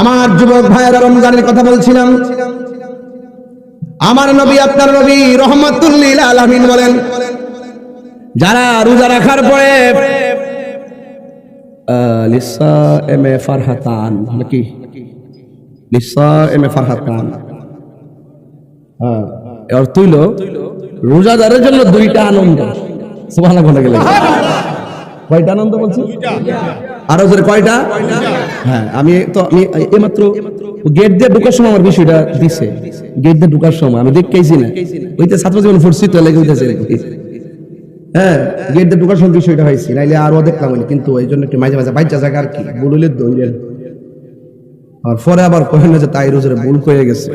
আমার যুবক ভাইয়েরা রমজানের কথা বলছিলাম। আমার নবী আপনার নবী রহমতুল্লিল আলমিন বলেন যারা রোজা রাখার পরে ফারহাতান নাকি এ ফারহাতান। হ্যাঁ এর রোজাদারের জন্য দুইটা আনন্দ। সুবহানাল্লাহ বলে গেলে কয়টা আনন্দ বলছি আরও কয়টা? হ্যাঁ আমি তো, আমি এইমাত্র গেট দিয়ে ঢুকার সময় আমার বিষয়টা দিছে। গেট দিয়ে ঢুকার সময়, আমি দেখতেইছি না। ওইতে ছাত্র জীবন ফুটছি, তো লেগে উঠেছে হ্যাঁ গেট দিয়ে ঢুকার সময় বিষয়টা হয়েছে, নাইলে কিন্তু জন্য একটু মাঝে মাঝে বাচ্চা জায়গা আর কি বললে আর পরে আবার কহেন না যে তাই ভুল হয়ে গেছে।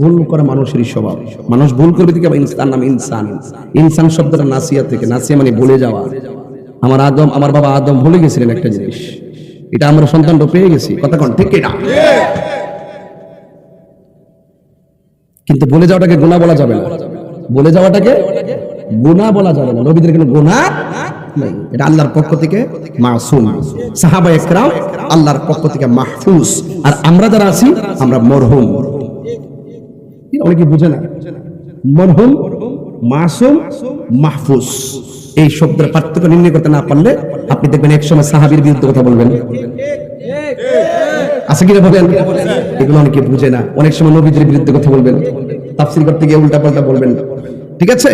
ভুল করা মানুষেরই স্বভাব। মানুষ ভুল করবে থেকে নাম ইনসান। ইনসান শব্দটা নাসিয়া থেকে, নাসিয়া মানে ভুলে যাওয়া। আমার আদম, আমার বাবা আদম ভুলে গেছিলেন একটা জিনিস। এটা আমরা সন্তানটা পেয়ে গেছি কোন, ঠিক এটা কিন্তু বলে যাওয়াটাকে গুণা বলা যাবে না। বলে যাওয়াটাকে গুণা বলা যাবে না। নবীদের কোনো গুণা নাই। এটা আল্লাহর পক্ষ থেকে মাসুম। সাহাবা একরাম আল্লাহর পক্ষ থেকে মাহফুজ। আর আমরা যারা আছি, আমরা মরহুম। অনেকে বুঝে না। মরহুম, মাসুম, মাহফুজ। এই শব্দের পার্থক্য নির্ণয় করতে না পারলে আপনি দেখবেন এক সময় সাহাবীর বিরুদ্ধে কথা বলবেন। আছে কিনা বলেন? এগুলো অনেকে বুঝে না। অনেক সময় নবীদের বিরুদ্ধে কথা বলবেন। তাফসির করতে গিয়ে উল্টা পাল্টা বলবেন। ঠিক আছে?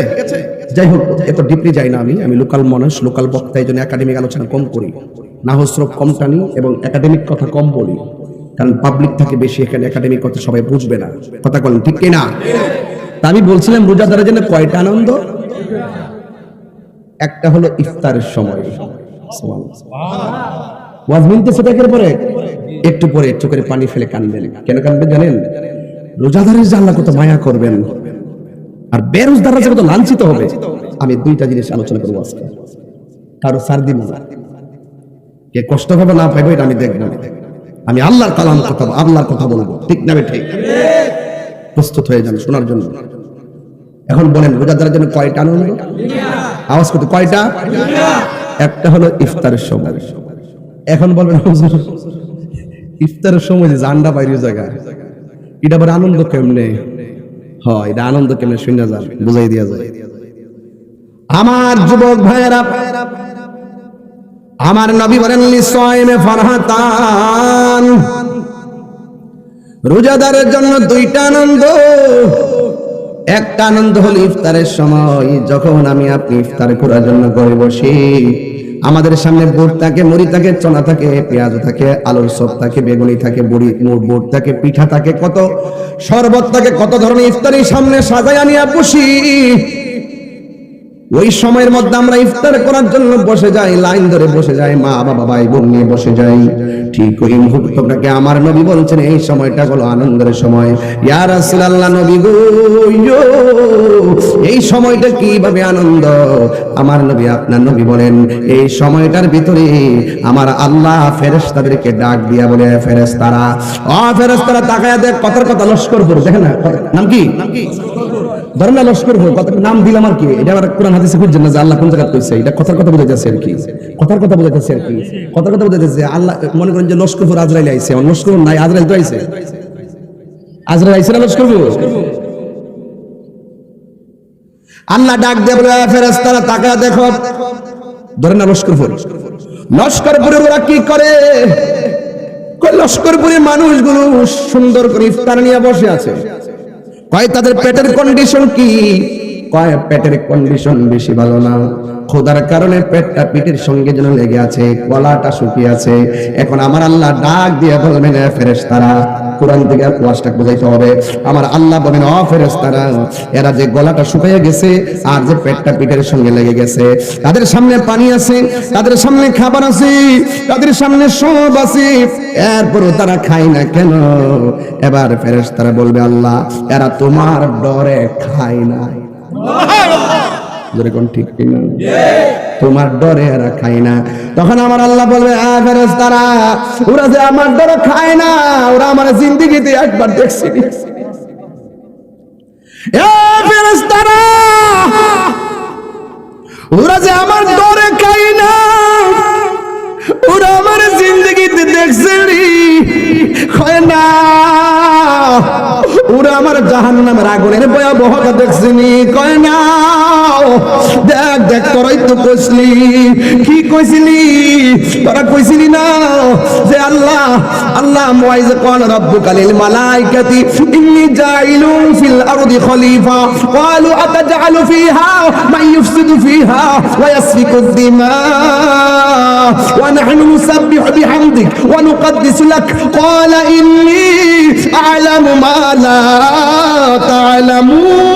যাই হোক, এত ডিপলি যাই না আমি। আমি লোকাল মানুষ লোকাল বক্তা, এই জন্য একাডেমিক আলোচনা কম করি। নাহস্রব কম টানি এবং একাডেমিক কথা কম বলি। কারণ পাবলিক থাকে বেশি, এখানে একাডেমিক কথা সবাই বুঝবে না। কথা বলেন, ঠিক কিনা? তা আমি বলছিলাম, রোজাদারের জন্য কয়টা আনন্দ? একটা হলো ইফতারের সময়। পরে, একটু পরে চোখের পানি ফেলে কেন জানেন? রোজাদারের কত মায়া করবেন। আর কত লাঞ্ছিত হবে। আমি দুইটা জিনিস আলোচনা করব আজকে। কারও কে কষ্ট পাবে না পাইবে, এটা আমি দেখব। আমি আল্লাহর কালাম কথা, আল্লাহর কথা বলব। ঠিক না ঠিক? প্রস্তুত হয়ে যান শোনার জন্য। এখন বলেন, রোজাদারের জন্য কয়টা আনন্দ? আওয়াজ করতে কয়টা? একটা হলো ইফতারের সময়। এখন বলবেন ইফতারের সময় যে জান্ডা বাইরে জায়গায় এটা আবার আনন্দ কেমনে? হয়, এটা আনন্দ কেমনে যান, বুঝাই দিয়া যায়। আমার যুবক ভাইয়েরা, আমার নবী বলেন ফারহাতান। রোজাদারের জন্য দুইটা আনন্দ। একটা আনন্দ হলো ইফতারের সময়। যখন আমি আপনি ইফতার করার জন্য ঘরে বসি, আমাদের সামনে বুট থাকে, মুড়ি থাকে, চনা থাকে, পেঁয়াজ থাকে, আলুর সব থাকে, বেগুনি থাকে, বুড়ি বুট থাকে, পিঠা থাকে, কত শরবত থাকে, কত ধরনের ইফতারি সামনে সাজাই আনিয়া বসি। ওই সময়ের মধ্যে আমরা ইফতার করার জন্য বসে যাই, লাইন ধরে বসে যাই, মা, বাবা, ভাই, বোন নিয়ে বসে যাই। ঠিক ওই মুহূর্তটাকে আমার নবী বলছেন, এই সময়টা হলো আনন্দের সময়। ইয়া রাসূলুল্লাহ নবী গো এই সময়টা কীভাবে আনন্দ? আমার নবী, আপনার নবী বলেন, এই সময়টার ভিতরে আমার আল্লাহ ফেরেশতাদেরকে ডাক দিয়া বলে ফেরেশতারা ও ফেরেশতারা, তাকায়া দেখ, কথার কথা লস্কর পড়ে দেখেন না নাম কি নাম কি? ধরেন না লস্কর কত নাম দিলাম আর কি। এটা কোরআন হাদিসে খুঁজছেন না যে আল্লাহ কোন জায়গায় কইছে? এটা কথার কথা বোঝাইতেছে আর কি। কথার কথা বোঝাইতেছে আর কি। কথার কথা বোঝাইতেছে, আল্লাহ মনে করেন যে লস্কর ভোর আজরাইল আইছে। আমার লস্কর নাই, আজরাইল তো আইছে। আজরাইল আইছে না লস্কর আল্লাহ ডাক দিয়ে বলে ফেরেশতারা তাকা দেখো। ধরেন না লস্করপুর লস্করপুরে ওরা কি করে? লস্করপুরে মানুষগুলো সুন্দর করে ইফতার নিয়ে বসে আছে। কয় তাদের পেটের কন্ডিশন কি? কয় পেটের কন্ডিশন বেশি ভালো না? খোদার কারণে পেটটা পিঠের সঙ্গে যেন লেগে আছে, গলাটা শুকিয়ে আছে। এখন আমার আল্লাহ ডাক দিয়ে বলবেন ফেরেস তারা কোরআন থেকে ওয়াজটা বোঝাইতে হবে। আমার আল্লাহ বলেন, অ ফেরেস তারা এরা যে গলাটা শুকিয়ে গেছে আর যে পেটটা পিঠের সঙ্গে লেগে গেছে, তাদের সামনে পানি আছে, তাদের সামনে খাবার আছে, তাদের সামনে সব আছে। এরপরও তারা খায় না কেন? এবার ফেরেস তারা বলবে, আল্লাহ, এরা তোমার ডরে খায় না তোমার ডরে এরা খায় না। তখন আমার আল্লাহ বলবে, আ ফেরেশতারা, ওরা যে আমার ডরে খায় না, ওরা আমার জিন্দেগিতে একবার দেখছি ওরা যে আমার ডরে খায় না, ওরা আমার জিন্দগিতে দেখছে হয় না ওরা আমার জাহান নামের আগুনের ভয়াবহতা দেখছিনি কয় না দেখ দেখ তোরাই তো কইসলি কি কইছিলি তোরা কইছিলি না যে আল্লাহ আল্লাহ মুআইজ قال ربك للملائكة إني جاعل في الأرض خليفة قالوا أتجعل فيها من يفسد فيها ويسفك الدماء ونحن نسبح بحمدك ونقدس لك قال إني أعلم ما لا تعلمون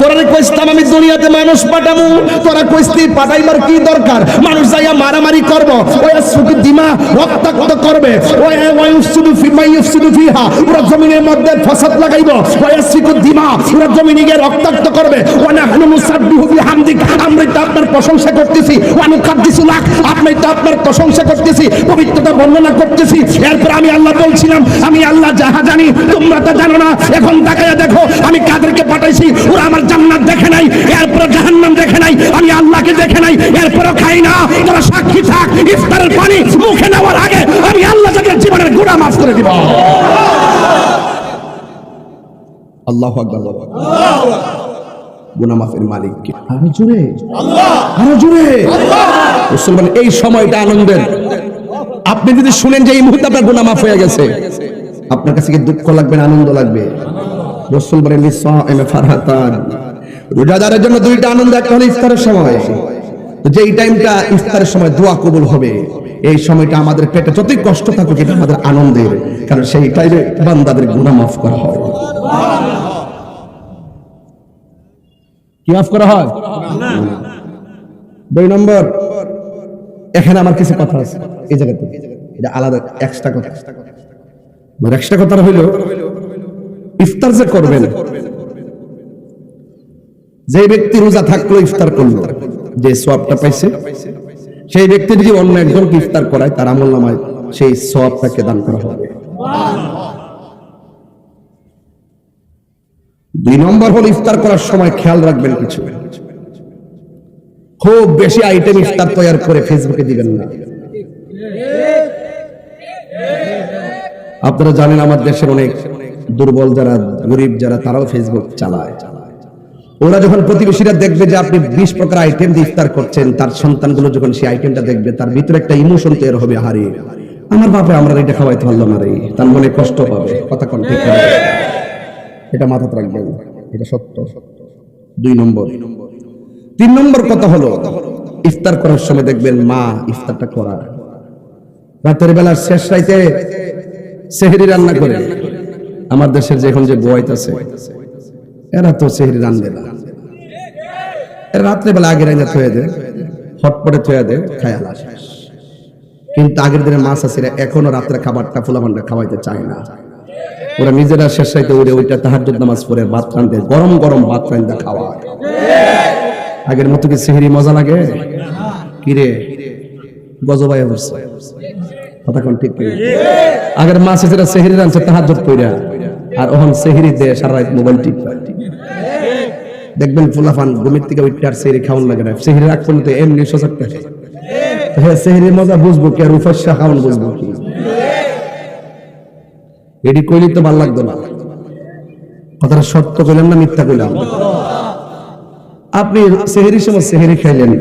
তোরা কইস্তাম আমি দুনিয়াতে মানুষ পাঠামু। তোরা কইস্তি পাঠাইবার কি দরকার? মানুষ যাইয়া মারামারি করব। ওই সুকি দিমা, রক্তাক্ত করবে। ওই ওই ফি, মাই উসুদু ফিহা। পুরো জমিনের মধ্যে ফসাদ লাগাইব। ওই সুকি দিমা, পুরো জমিনে গিয়ে রক্তাক্ত করবে। ওয়া নাহনু মুসাব্বিহু বিহামদিক। আমরা তো আপনার প্রশংসা করতেছি। ওয়া নুকাদ্দিসু লাক আপনি তো আপনার প্রশংসা করতেছি। পবিত্রতা বর্ণনা করতেছি। এরপর আমি আল্লাহ বলছিলাম, আমি আল্লাহ যাহা জানি, তোমরা তা জানো না। এখন তাকায়া দেখো, আমি কাদেরকে পাঠাইছি, ওরা আমার জান্নাত দেখে নাই এরপর জাহান্নাম দেখে নাই আমি আল্লাহকে দেখে নাই এরপরও খাই না। তোরা সাক্ষী থাক ইফতারের পানি মুখে নেওয়ার আগে আমি আল্লাহ তাদের জীবনের গুণা মাফ করে দিব। আল্লাহ আকবার গুনাহ মাফের মালিক কে? আরও জোরে। আরও জোরে! মুসলমান এই সময়টা আনন্দের। আপনি যদি শুনেন যে এই মুহূর্তে আপনার গুনাহ মাফ হয়ে গেছে আপনার কাছে কি দুঃখ লাগবে না আনন্দ লাগবে? রসুল বলেন রোজাদারের জন্য দুইটা আনন্দ, একটা হলো ইফতারের সময়। যেই টাইমটা ইফতারের সময় দোয়া কবুল হবে, এই সময়টা আমাদের পেটে যতই কষ্ট থাকুক, এটা আমাদের আনন্দের। কারণ সেই টাইমে বান্দাদের গুনাহ মাফ করা হয়। কি মাফ করা হয়? দুই নম্বর, এখানে আমার কিছু কথা আছে, এই জায়গাতে। এটা আলাদা এক্সট্রা কথা। আমার এক্সট্রা কথা হইল ইফতার যে করবেন। যে ব্যক্তি রোজা থাকল ইফতার করল, যে সোয়াবটা পাইছে, সেই ব্যক্তি যদি অন্য একজনকে ইফতার করায়, তার আমল নামায় সেই সোয়াবটাকে দান করা হবে। দুই নম্বর হল ইফতার করার সময় খেয়াল রাখবেন কিছু। খুব বেশি আইটেম ইফতার তৈরি করে ফেসবুকে দিবেন না। আপনারা জানেন, আমার দেশের অনেক দুর্বল যারা গরিব যারা, তারাও ফেসবুক চালায়। ওরা যখন প্রতিবেশীরা দেখবে যে আপনি বিশ প্রকার আইটেম দিয়ে ইফতার করছেন, তার সন্তানগুলো যখন সেই আইটেমটা দেখবে, তার ভিতরে একটা ইমোশন তৈরি হবে, হারে, আমার বাপে আমরা এটা খাওয়াইতে পারলাম না রে, তার মনে কষ্ট পাবে, কথা কোন, ঠিক এটা মাথাতে রাখবেন, এটা সত্য। দুই নম্বর। তিন নম্বর কথা হলো, ইফতার করার সময় দেখবেন মা ইফতারটা করা রাতের বেলার শেষ রাইতে সেহরি রান্না করে। আমার দেশের যে এখন যে গোয়াইতেছে এরা তো সেহরি রান্ধে না। এরা রাত্রে বেলা আগে রান্না থয়ে দে হটপটে থয়ে দে খায়া শেষ কিন্তু আগের দিনে মাছ আছে এখনও রাত্রে খাবারটা ফুলাফান্ডা খাওয়াইতে চায় না। ওরা নিজেরা শেষ রাইতে উড়ে ওইটা তাহাজ্জুদ নামাজ পড়ে, ভাত রান্ধে গরম গরম ভাত রান্ধা খাওয়া। আগের মতো কি সেহরি মজা লাগে? কিরে? গজবাই অবস্থা। কথা কোন ঠিক আগের মাছ এসে সেহরি রানছে তাহাজ্জুদ কইরা আর ওহন সেহরি দে সারা রাত মোবাইল টিপ। দেখবেন ফুলাফান ঘুমের থেকে উঠতে আর সেহরি খাওয়ান লাগে না। সেহরি রাখ পর্যন্ত এমনি সজাগ থাকে হ্যাঁ সেহরির মজা বুঝব কি আর উপাস্যা খাওয়ান বুঝব কি? এডি কইলি তো ভালো লাগতো না। কথাটা সত্য কইলাম না মিথ্যা কইলাম? আপনি সেহেরির সময় সেহেরি খাইলেন।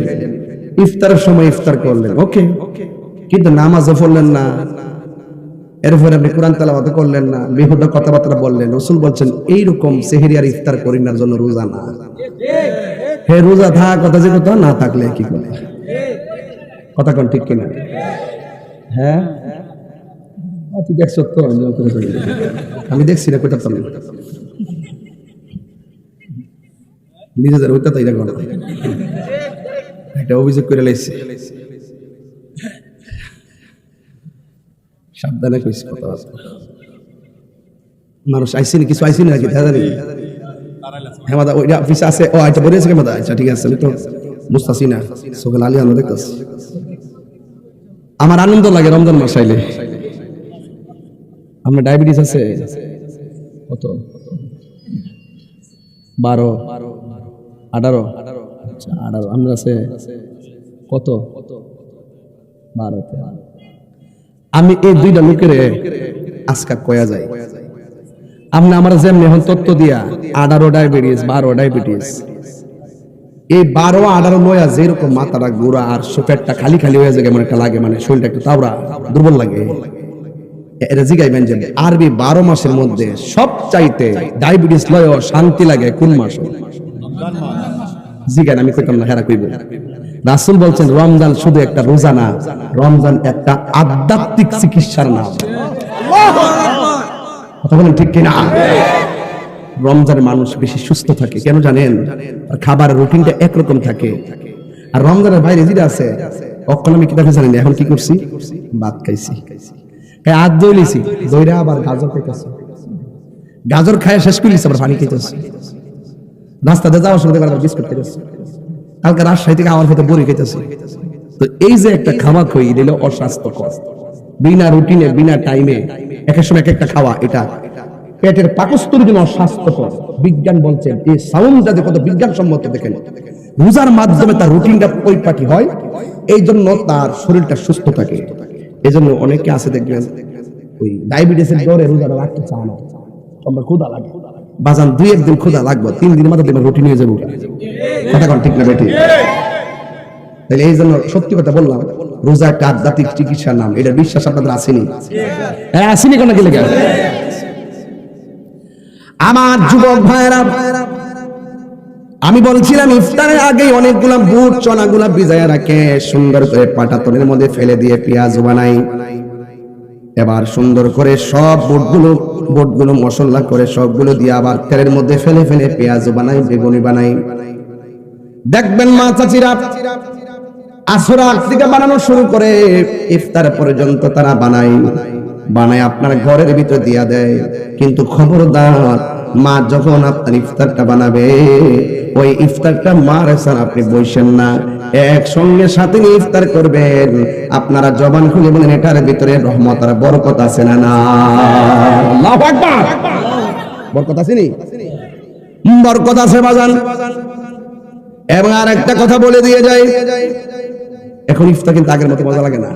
ইফতারের সময় ইফতার করলেন। ওকে। কিন্তু নামাজও পড়লেন না। এরপরে আপনি কোরআন তালাবাদ করলেন না বেহুদা কথাবার্তা বললেন, রসুল বলছেন, এইরকম সেহেরি আর ইফতার করি না জন্য রোজা না। হে রোজা থাক, কথা যে কথা, না থাকলে কি করে? কথা কোন ঠিক কিনা? হ্যাঁ? তো, আমি দেখছি না কোথা পারলাম নিজেদের ওইটা তাই একটা অভিযোগ করে লাইছে। সাবধানে কইস কথাবার্তা মানুষ আইসিনি, কিছু আইসিনি নাকি? দাদা নাকি হ্যাঁ মাদা অফিসে আছে। ও আচ্ছা কে মাদা? আচ্ছা ঠিক আছে তো বুঝতেছি না। সকাল আলী আমরা আমার আনন্দ লাগে রমজান মাস আইলে। আপনার ডায়াবেটিস আছে। কত? বারো। আঠারো। আচ্ছা আঠারো। আমরা আছে কত? বারোতে। আমি এই দুইটা লোকের আজকা কয়া যায়। আপনি আমার যেমনি এখন তত্ত্ব দিয়া আঠারো ডায়াবেটিস, বারো ডায়াবেটিস। এই বারো, আঠারো, নয়া যেরকম মাথাটা গুড়া আর পেটটা খালি খালি হয়ে যায় কেমন একটা লাগে মানে শরীরটা একটু তাওরা দুর্বল লাগে। জিগাইবেন যে আরবি বারো মাসের মধ্যে সব চাইতে ডায়াবেটিস লয় শান্তি লাগে কোন মাস? জিগান আমি কইতাম না, হেরা কইব। রাসূল বলছেন, রমজান শুধু একটা রোজা না, রমজান একটা আধ্যাত্মিক চিকিৎসার নাম। ঠিক কিনা? রমজানে মানুষ বেশি সুস্থ থাকে, কেন জানেন? আর খাবারের রুটিনটা একরকম থাকে। আর রমজানের বাইরে যেটা আছে অক্ষণ আমি কিতাবে জানি না, এখন কি করছি? ভাত খাইছি। হ্যাঁ আজ দই লিছি দইরা আবার গাজর খাইতেছি। গাজর খায় শেষ করে লিছি আবার পানি খাইতেছি। রাস্তাতে যাওয়ার সময় বিস্কুট খাইতেছি। কালকে রাজশাহী থেকে আমার খেতে বড়ি খাইতেছি তো এই যে একটা খাওয়া খই দিলে অস্বাস্থ্যকর। বিনা রুটিনে বিনা টাইমে এক সময় এক একটা খাওয়া, এটা পেটের পাকস্থলীর জন্য অস্বাস্থ্যকর। বিজ্ঞান বলছেন এই সাউন্ডটা যে কত বিজ্ঞানসম্মত দেখেন। রোজার মাধ্যমে তার রুটিনটা পরিপাটি হয় এই জন্য তার শরীরটা সুস্থ থাকে। এই জন্য অনেকে আছে দেখবেন, ওই ডায়াবেটিসের জ্বরে রোজাটা রাখতে চায় না। আমরা ক্ষুদা লাগে। বাজান দুই একদিন ক্ষুদা লাগবে, তিন দিনের মাথায় দেখবেন রুটিন হয়ে যাব। কথা কোন ঠিক না বেটি? তাহলে এই জন্য সত্যি কথা বললাম, রোজা একটা আধ্যাত্মিক চিকিৎসার নাম এটা বিশ্বাস আপনাদের আসেনি? হ্যাঁ আসেনি কেন গেলে কেন? আমার যুবক ভাইরা আমি বলছিলাম, ইফতারের আগে অনেকগুলা বুট, চনাগুলা ভিজায় রাখে, সুন্দর করে পাটাতনের মধ্যে ফেলে দিয়ে পেঁয়াজ বানাই। এবার সুন্দর করে সব বোটগুলো বোটগুলো মশলা করে সবগুলো দিয়ে আবার তেলের মধ্যে ফেলে ফেলে পেঁয়াজ বানাই, বেগুনি বানাই। দেখবেন মা চাচিরা, আসরা থেকে বানানো শুরু করে ইফতার পর্যন্ত তারা বানায়। বানায় আপনার ঘরের ভিতরে দিয়া দেয়। কিন্তু খবরদার মা যখন আপনার ইফতারটা বানাবে, ওই ইফতারটা মার স্যার আপনি বসেন না। একসঙ্গে সাথে নিয়ে ইফতার করবেন। আপনারা জবান খুলে বলেন, এটার ভিতরে রহমত আর বরকত আছে না না? বরকত আছে নি? বরকত আছে বাজান। এবং আর একটা কথা বলে দিয়ে যাই। এখন ইফতার কিন্তু আগের মতো মজা লাগে না।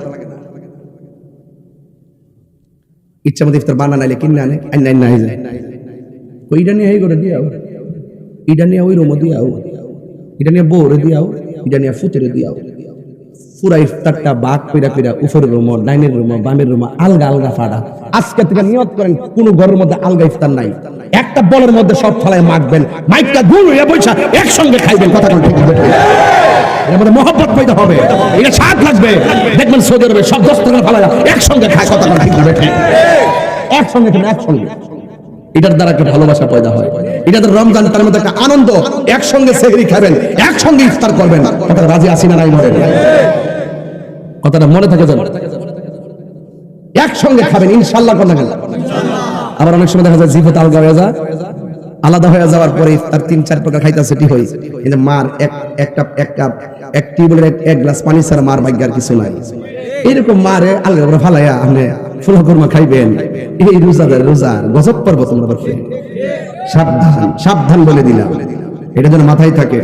ইচ্ছা মতো ইফতার বানা নাইলে কিনে আনে, আইন আইন নাই যায়। ওইটা নিয়ে করে দিয়াও, এটা নিয়ে ওই রুমো দিয়াও, এটা নিয়ে বউরে দিয়াও, এটা নিয়ে ফুতেরে দিয়াও। পুরা ইফতারটা বাঘ কইরা কইরা উপরের রুমো ডাইনের রুমো বামের আলগা আলগা ফাড়া। আজকে থেকে নিয়ত করেন, কোন ঘরের মধ্যে আলগা ইফতার নাই। একটা বলের মধ্যে সব ফলায় মাখবেন, মাইকটা গুল হইয়া বইসা, একসঙ্গে খাইবেন, কথা ঠিক না? এর মহব্বত হবে, এটা স্বাদ লাগবে। দেখবেন সৌদি আরবে সব দশ টাকা একসঙ্গে খায়, কথা একসঙ্গে একসঙ্গে। এটার দ্বারা একটা ভালোবাসা পয়দা হয়। এটা রমজান, তার মধ্যে একটা আনন্দ। একসঙ্গে সেহরি খাবেন, একসঙ্গে ইফতার করবেন। কথা রাজি আসি না নাই মনে কথাটা মনে থাকে যেন। একসঙ্গে খাবেন, ইনশাল্লাহ কথা গেল। আবার অনেক সময় দেখা যায় জিভে আলগা হয়ে যায়। আলাদা হয়ে যাওয়ার পরে তার তিন, চার প্রকার খাইতেছে ঠিক হই কিন্তু মার, এক এক কাপ, এক টিউবের এক এক গ্লাস পানি ছাড়া মার ভাগ্যার কিছু নাই। এরকম মারে আলগা করে ফালাইয়া আপনি ফুলা কর্মা খাইবেন। এই রোজাদার রোজা গজব পর্ব তোমরা পারবে সাবধান সাবধান বলে দিলাম। এটা যেন মাথায় থাকে।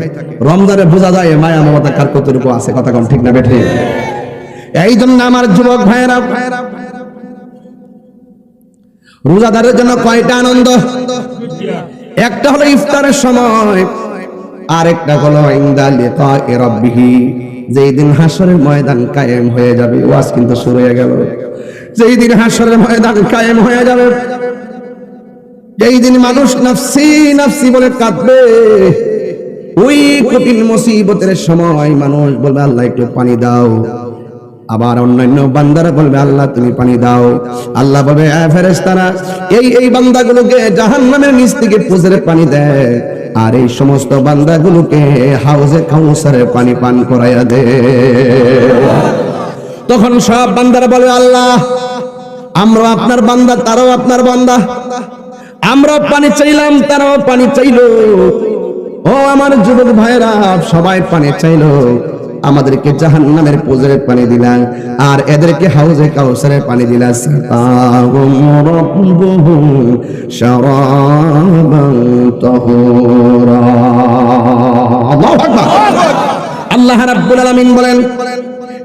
রমজানে বোঝা যায় মায়া মমতা কার কতটুকু আছে? কথা কম ঠিক না বেঠে? এই জন্য আমার যুবক ভাইয়েরা, রোজাদারের জন্য কয়টা আনন্দ? একটা হলো ইফতারের সময়, আরেকটা হলো যেই দিন হাসরের ময়দান কায়েম হয়ে যাবে, ওয়াজ কিন্তু শুরু হয়ে গেল। যেই দিন হাসরের ময়দান কায়েম হয়ে যাবে, যেই দিন মানুষ নাফসি নাফসি বলে কাঁদবে, ওই কঠিন মুসিবতের সময় মানুষ বলবে, আল্লাহ, একটু পানি দাও। আবার অন্যান্য বান্দারা বলবে, আল্লাহ, তুমি পানি দাও। আল্লাহ বলবে ফেরেস্তারা এই এই বান্দাগুলোকে জাহান্নামের নিচ থেকে পুজের পানি দেয় আর এই সমস্ত বান্দাগুলোকে হাউজে কাউসারের পানি পান করাইয়া দে। তখন সব বান্দারা বলে, আল্লাহ আমরা আপনার বান্দা, তারাও আপনার বান্দা। আমরা পানি চাইলাম, তারাও পানি চাইলো। ও আমার যুবক ভাইরা সবাই পানি চাইলো। আমাদেরকে জাহান্নামের পুজোরে পানি দিলা, আর এদেরকে হাউজে কাউসারের পানি দিলা। সাকাহুম রাব্বুহুম শারাবান তাহুরা। আল্লাহু আল্লাহ রাব্বুল আলামিন বলেন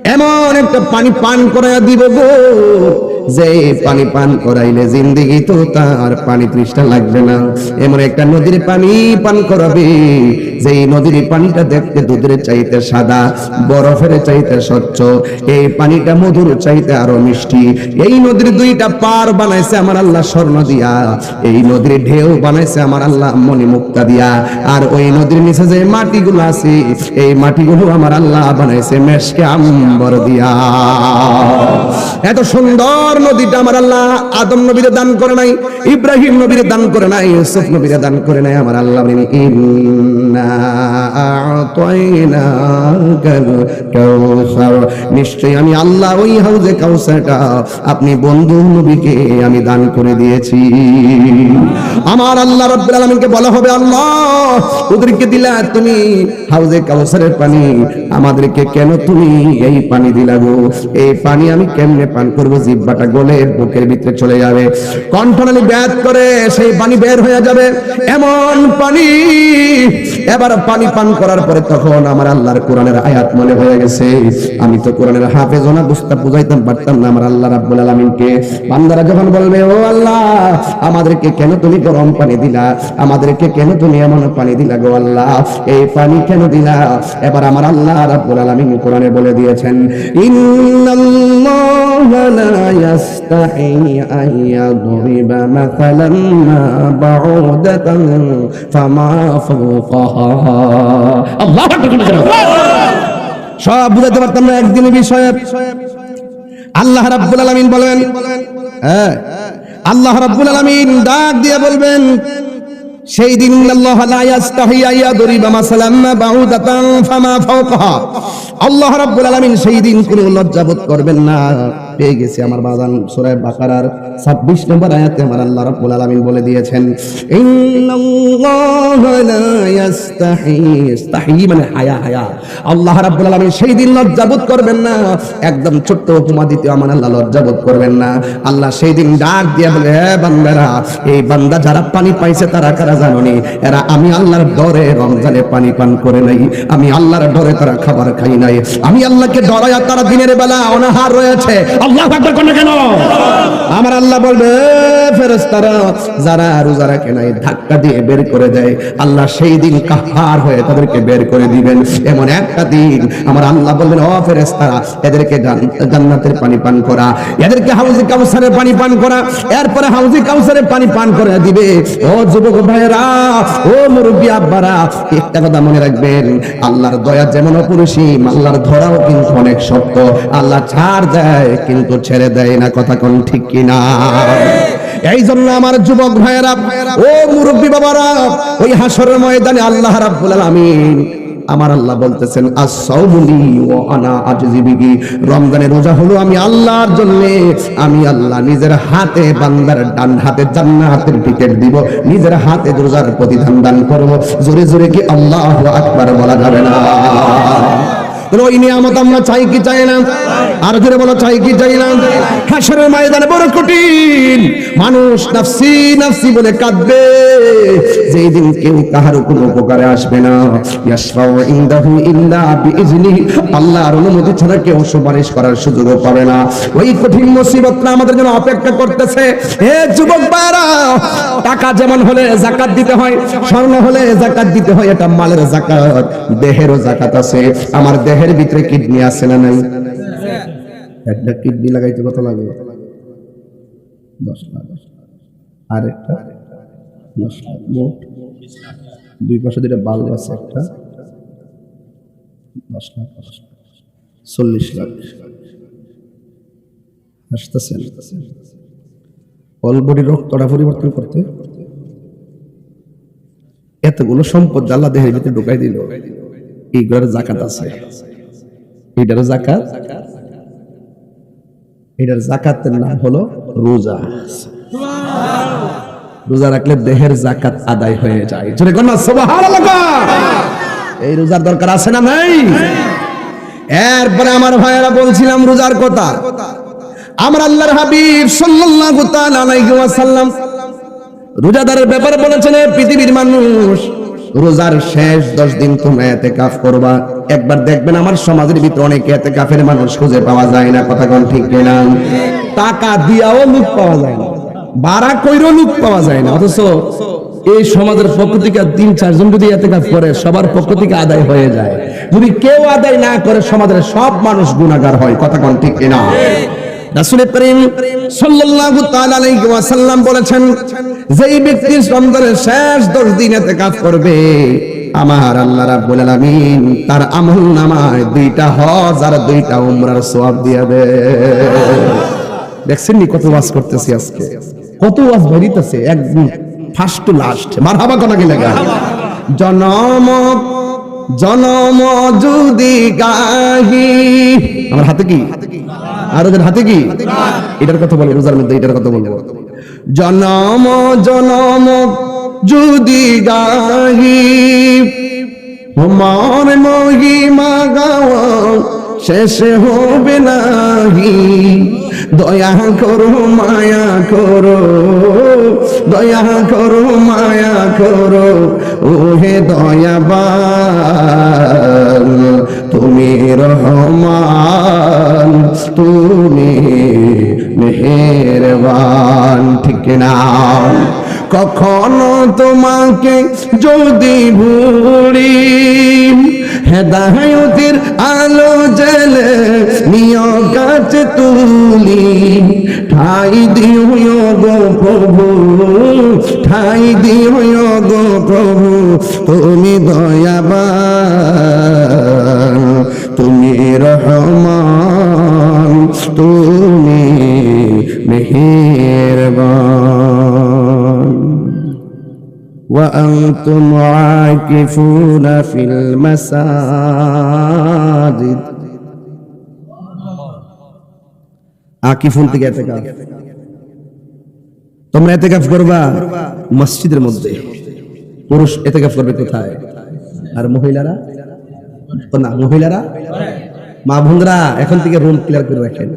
এমন একটা পানি পান করাইয়া দিব গো। যে পানি পান করাইলে জিন্দিগি তো তার পানি তৃষ্ঠা লাগবে না। এমন একটা নদীর পানি পান করাবে। যে নদীর পানিটা দেখতে দুধের চাইতে সাদা বরফের চাইতে স্বচ্ছ এই পানিটা মধুর চাইতে আরও মিষ্টি। এই নদীর দুইটা পার বানাইছে আমার আল্লাহ স্বর্ণ দিয়া এই নদীর ঢেউ বানাইছে আমার আল্লাহ মনি মুক্তা দিয়া। আর ওই নদীর নিচে যে মাটিগুলো আছে এই মাটিগুলো আমার আল্লাহ বানাইছে মেশকে আম্বর দিয়া। এত সুন্দর নদীটা আমার আল্লাহ আদম নবীরে দান করে নাই ইব্রাহিম নবীরে দান করে নাই ইউসুফ নবীরে দান করে নাই আমার আল্লাহ বলেন, নিশ্চয়ই আমি আল্লাহ ওই হাউজে কাউসারটা আপনি বন্ধু নবীকে আমি দান করে দিয়েছি। আমার আল্লাহ রব্বুল আলামিনকে বলা হবে, আল্লাহ, ওদেরকে দিলা তুমি হাউজে কাউসারের পানি আমাদেরকে কেন তুমি এই পানি দিলা গো? এই পানি আমি কেমনে পান করব? জিব্বাটা গলে বুকের ভিতরে চলে যাবে। কণ্ঠনালী ব্যাত করে সেই পানি বের হয়ে যাবে। এমন পানি। এবার পানি পান করার পরে তখন আমার আল্লাহর কোরআনের আয়াত মনে হয়ে গেছে। আমি তো কোরআনের হাফেজ না, বুঝতে বুঝাইতাম পারতাম না আমার আল্লাহ রাব্বুল আলামিনকে। বান্দারা যখন বলবে, ও আল্লাহ, আমাদেরকে কেন তুমি গরম পানি দিলা? আমাদেরকে কেন তুমি এমন পানি দিলা গো আল্লাহ? এই পানি কেন দিলা? এবার আমার আল্লাহ রাব্বুল আলামিন কোরআনে বলে দিয়েছেন, ইন্নাল্লাহা লা মাসালান মা বাউদাতান ফামা ফাওকাহা আল্লাহু আকবার সব পারতাম না একদিনের বিষয়ে। আল্লাহ রাব্বুল আলামিন বলেন হ্যাঁ আল্লাহ রাব্বুল আলামিন ডাক দিয়ে বলবেন সেই দিন আল্লাহ লা ইয়াস্তাহি আয়াদরিবা মাসালাম বাউদাতান ফামা ফাওকাহা। আল্লাহ রাব্বুল আলামিন সেই দিন কোনো লজ্জাবোধ করবেন না। পেয়ে গেছে আমার বাজান সূরা বাকারার 26 নম্বর আয়াতে আমার আল্লাহ রাব্বুল আলামিন বলে দিয়েছেন মানে হায়া হায়া। আল্লাহ সেই দিন লজ্জাবোধ করবেন না, একদম ছোট্ট উপমা দিতে আমার আল্লাহ লজ্জাবোধ করবেন না। আল্লাহ সেই দিন ডাক দিয়ে বলে, হে বান্দারা, এই বান্দা যারা পানি পাইছে তারা কারা এরা আমি আল্লাহর ডরে রমজানে পানি পান করে নাই। আমি আল্লাহর ডরে তারা খাবার খাই নাই। আমি আল্লাহকে ডরাইয়া তারা দিনের বেলা অনাহার রয়েছে। আল্লাহ আকবার কোন? আমার আল্লাহ বলবে ফেরেশতারা, যারা ধাক্কা দিয়ে বের করে দেয়। আল্লাহ সেই দিন হয়ে তাদেরকে বের করে দিবেন। এমন একটা দিন, আমার আল্লাহ বলবেন, ও ফেরেশতারা, এদেরকে জান্নাতের পানি পান করা, এদেরকে হাউজে কাউসারের পানি পান করা, এরপরে হাউজে কাউসারের পানি পান করে দিবে। ও যুবক ভাইয়েরা, ও মুরব্বী আব্বারা, একটা কথা মনে রাখবেন, আল্লাহর দয়া যেমন অপরিসীম, আল্লাহর ধরাও কিন্তু অনেক শক্ত। আল্লাহ ছাড় দেয়, কিন্তু ছেড়ে দেয় না, কথা কোন ঠিক কিনা? এই জন্য আমার যুবক ভাইয়েরা, ও মুরব্বী বাবারা, ওই হাসরের ময়দানে আল্লাহ রাব্বুল আলামিন আমার আল্লাহ বলতেছেন আসাউমুলি ও আনা আজজিবিগি রমজানের রোজা হলো আমি আল্লাহর জন্য, আমি আল্লাহ নিজের হাতে বান্দার ডান হাতে জান্নাতের টিকেট দিব, নিজের হাতে রোজার প্রতিদান দান করব। জোরে জোরে কি আল্লাহু আকবার বলা যাবে না? ওই নিয়ামত আমরা চাই কি চাই না? আর বলো, চাই কি চাই না? হাসরের ময়দানে বড় কঠিন। মানুষ নাফসি নাফসি বলে কাঁদবে। যেই দিন কেউ কাহার কোনো উপকারে আসবে না। ইনদাহু ইল্লা বিইজনি আল্লাহর অনুমতি ছাড়া কেউ সুপারিশ করার সুযোগও পাবে না। ওই কঠিন মুসিবতটা আমাদের জন্য অপেক্ষা করতেছে। হে যুবক টাকা যেমন হলে জাকাত দিতে হয়, স্বর্ণ হলে জাকাত দিতে হয়, এটা মালের জাকাত, দেহেরও জাকাত আছে। আমার দেহের ভিতরে কিডনি আছে না নাই? একটা কিডনি লাগাইতে কত লাগে? আর একটা দুই পাশে বাল্ব আছে একটা। দশ লাখ চল্লিশ লাখ। আসতেছে পরিবর্তন করতে। এতগুলো সম্পদ আল্লাহ দেহের ভিতরে ঢুকাই দিল। এইগুলোর জাকাত আছে। এটার জাকাত এটার জাকাতের নাম হলো রোজা। রোজা রাখলে দেহের জাকাত আদায় হয়ে যায়। জোরে কোন এই রোজার দরকার আছে না নাই? এরপরে আমার ভাইয়েরা বলছিলাম রোজার কথা। আমার আল্লাহর হাবিব সাল্লাল্লাহু তাআলা আলাইহি ওয়াসাল্লাম রোজাদারের ব্যাপারে বলেছেন পৃথিবীর মানুষ রোজার শেষ দশ দিন তোমরা এতে কাফ করবা। একবার দেখবেন আমার সমাজের ভিতরে অনেক এতে কাফের মানুষ খুঁজে পাওয়া যায় না, কথা কোন ঠিক কিনা টাকা দিয়াও লুক পাওয়া যায় না, বাড়া কইরও লুক পাওয়া যায় না, অথচ এই সমাজের পক্ষ থেকে তিন, চারজন যদি এতে কাজ করে, সবার পক্ষ থেকে আদায় হয়ে যায়। যদি কেউ আদায় না করে, সমাজের সব মানুষ গুণাগার হয়, কথা কোন ঠিক কিনা রাসূল করিম সাল্লাল্লাহু তাআলা আলাইহি ওয়াসাল্লাম বলেছেন, যেই ব্যক্তি রমজানের শেষ 10 দিন ইতিকাফ করবে, আমার আল্লাহ রাব্বুল আলামিন তার আমল নামায় দুইটা হজ আর দুইটা উমরার সওয়াব দিয়ে দেবে। দেখছেন নি কত ওয়াজ করতেছি আজকে? কত ওয়াজ বেরিতেছে একদম ফার্স্ট টু লাস্ট। মারহাবা কোনা কি লাগা জনম জনম যদি গাহি। আমার হাতে কি? আর ওদের হাতে কি? এটার কথা বলব, রোজার মধ্যে এটার কথা বলব। জনম জনম, যদি গাহি আমার মহিমা গাওয়া শেষ হবে নাহি। দয়া করো, মায়া করো, দয়া করো, মায়া করো, ওহে দয়াবান। কখনো তোমাকে যদি ভুলি, হেদায়তের আলো জেলে নিয় কাছে তুলি। ঠাই দিও গো প্রভু, ঠাই দিও গো প্রভু, তুমি দয়াবান, তুমি রহমান, তুমি وأنتم عاكفون في المساجد আকিফুন থেকে এতেকাফ তোমরা এতেকাফ করবা মসজিদের মধ্যে পুরুষ এতেকাফ করবে কোথায় আর মহিলারা ও না মহিলারা মা বোনরা এখন থেকে রুম ক্লিয়ার করে রাখেন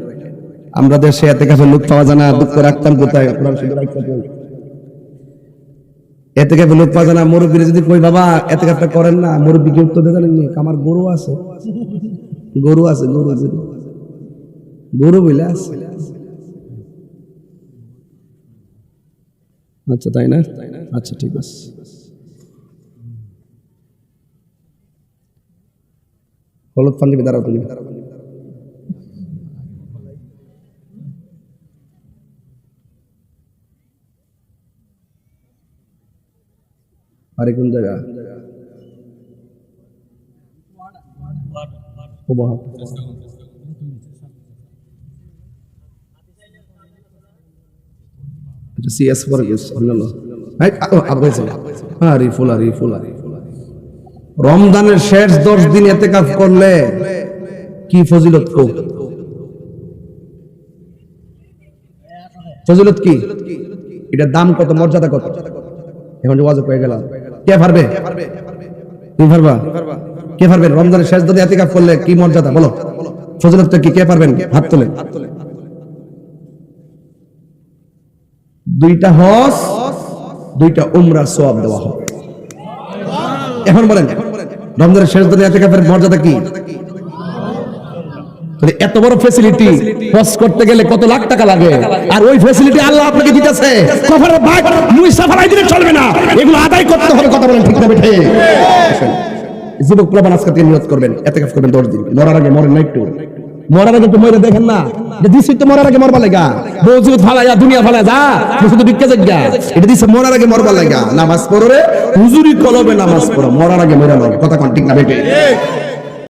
আমরা দেশে এতেকাফের লোক পাওয়া যায় না দুঃখ রাখতাম কোথায় কোরআন শুধু রাখতাম এতে কাপে লোক পাওয়া যায় না মুরব্বীর যদি কই বাবা এতে কাপটা করেন না। মুরব্বী কি উত্তর জানেন নি? আমার গরু আছে। গরু আছে, গরু গরু গরু বলে আছে। আচ্ছা তাই না? আচ্ছা ঠিক আছে। হলুদ পাঞ্জাবি দাঁড়াও তুমি কোন জায়গা? সিএস পরে গেছে অন্যান্য। এই, আ, ও, আবার হয়েছে। আরে ফুল আরে ফুল আরে রমজানের শেষ দশ দিন এতে কাজ করলে কি ফজিলত ফজিলত কি? এটার দাম কত মর্যাদা কত? এখন যোগাযোগ হয়ে গেলাম। কে পারবে তুমি পারবা কে পারবেন রমজানের শেষ এতিকাফ করলে কি মর্যাদা? বলো। কি? কে পারবেন? হাত দুইটা দুইটা উমরা দেওয়া এখন বলেন, রমজানের শেষ দাদি এতিকাফের মর্যাদা কি? এত বড় ফ্যাসিলিটি হজ করতে গেলে কত লাখ টাকা লাগে? আর ওই ফ্যাসিলিটি আল্লাহ আপনাকে দিতেছে। কফারের ভাগ মুই সাফারাই দিলে চলবে না। এগুলো আদায় করতে হবে, কথা বলেন ঠিক না, বেঠে। যুবক প্রবান আজকে থেকে নিয়ত করবেন এতে কাজ করবেন দশ দিন মরার আগে মরেন না একটু। মরার আগে তো মরে দেখেন না। যে দিছি তো মরার আগে মরবা লাগা। বউজুত ফালাইয়া, দুনিয়া ফালায় যা শুধু বিক্কে জায়গা এটা দিছে মরার আগে মরবা লাগা। নামাজ পড়ো রে, হুজুরি কলবে নামাজ পড়ো, মরার আগে মরে কথা কোন ঠিক না বেটে